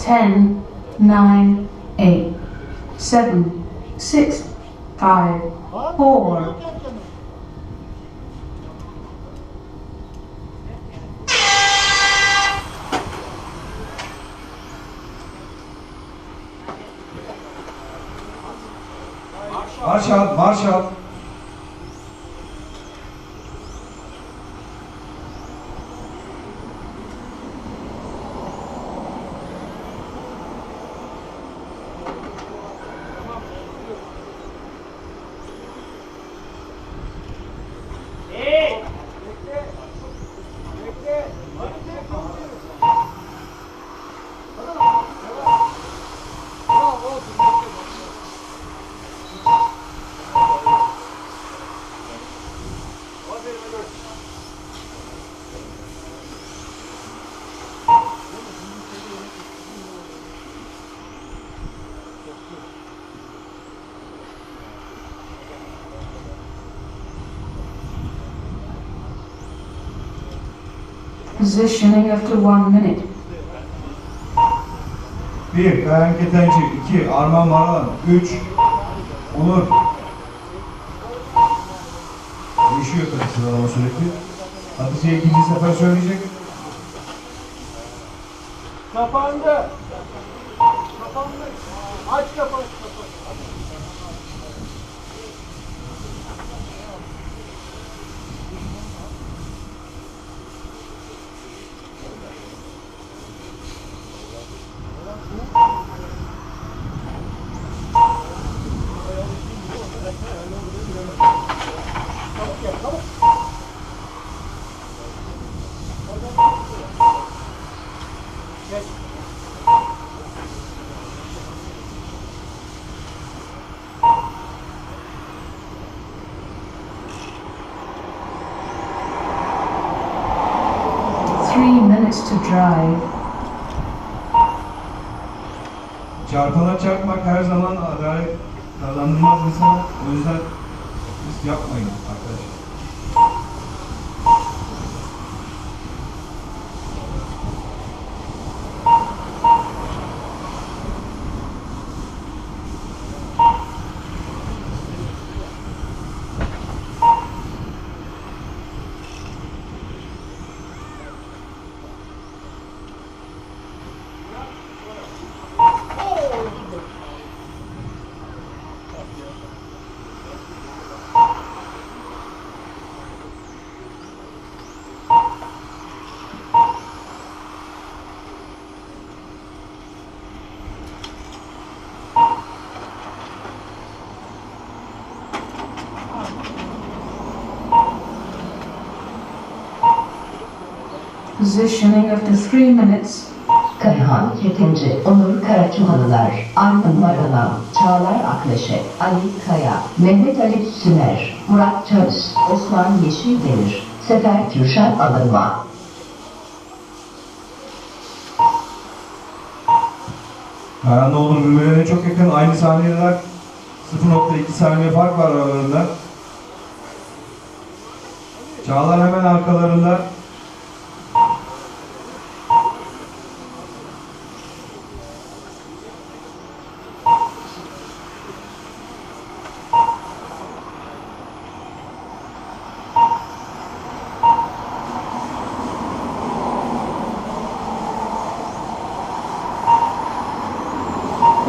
10, 9, 8, 7, 6, 5, 4, Marş al, marş it. Positioning after one minute. Bir, Kayan Ketenci. iki Arman Maralan. Üç, Onur. Değişiyor tabii sıralama sürekli. Hatice ikinci sefer söyleyecek. Kapandı. Kapandı. Aç kapat. Three minutes to drive. Çarpana çarpmak her zaman adalet kazandırmaz insana. O yüzden yapmayın arkadaşlar. Positioning after three minutes. Kayhan Ketenci, Onur Karaçuhalılar, Armın Maralan, Çağlar Akleşe, Ali Kaya, Mehmet Ali Sümer, Murat Çöz, Osman Yeşildemir, Sefer Kürşat Alınma. Kayanoğlu birbirlerine çok yakın. Aynı saniyeler 0.2 saniye fark var aralarında. Çağlar hemen arkalarında.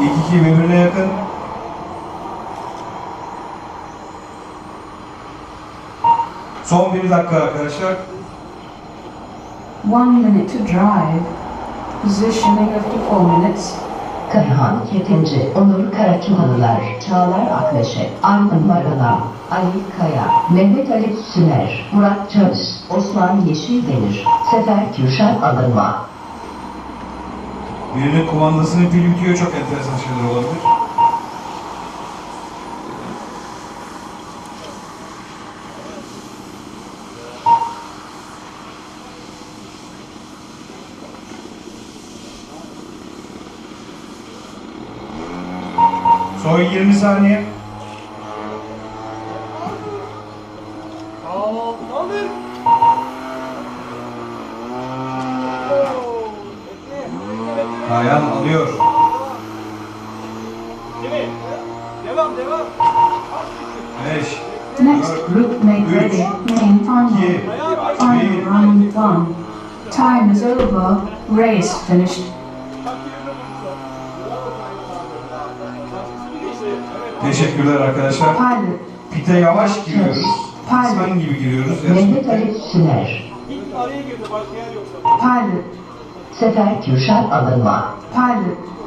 İlk iki birbirine yakın. Son bir dakika arkadaşlar. One minute to drive. Positioning after four minutes. Kayhan Ketenci, Onur Karaçuhalılar, Çağlar Akleşe, Armın Maralan, Ali Kaya, Mehmet Ali Sümer, Murat Çöz, Osman Yeşildemir, Sefer Kürşat Alınma. Birinin kumandasının pili bitiyor. Çok enteresan şeyler olabilir. Son 20 saniye. Mi? Devam devam. 5, Next group make ready. Main final. 2, Final round one. Time is over. Race finished. Teşekkürler arkadaşlar. Pilot. Pite yavaş giriyoruz. Kısmen gibi giriyoruz. Mehmet Ali Sümer. Pilot. Sefer Kürşat Alınma, Pilot.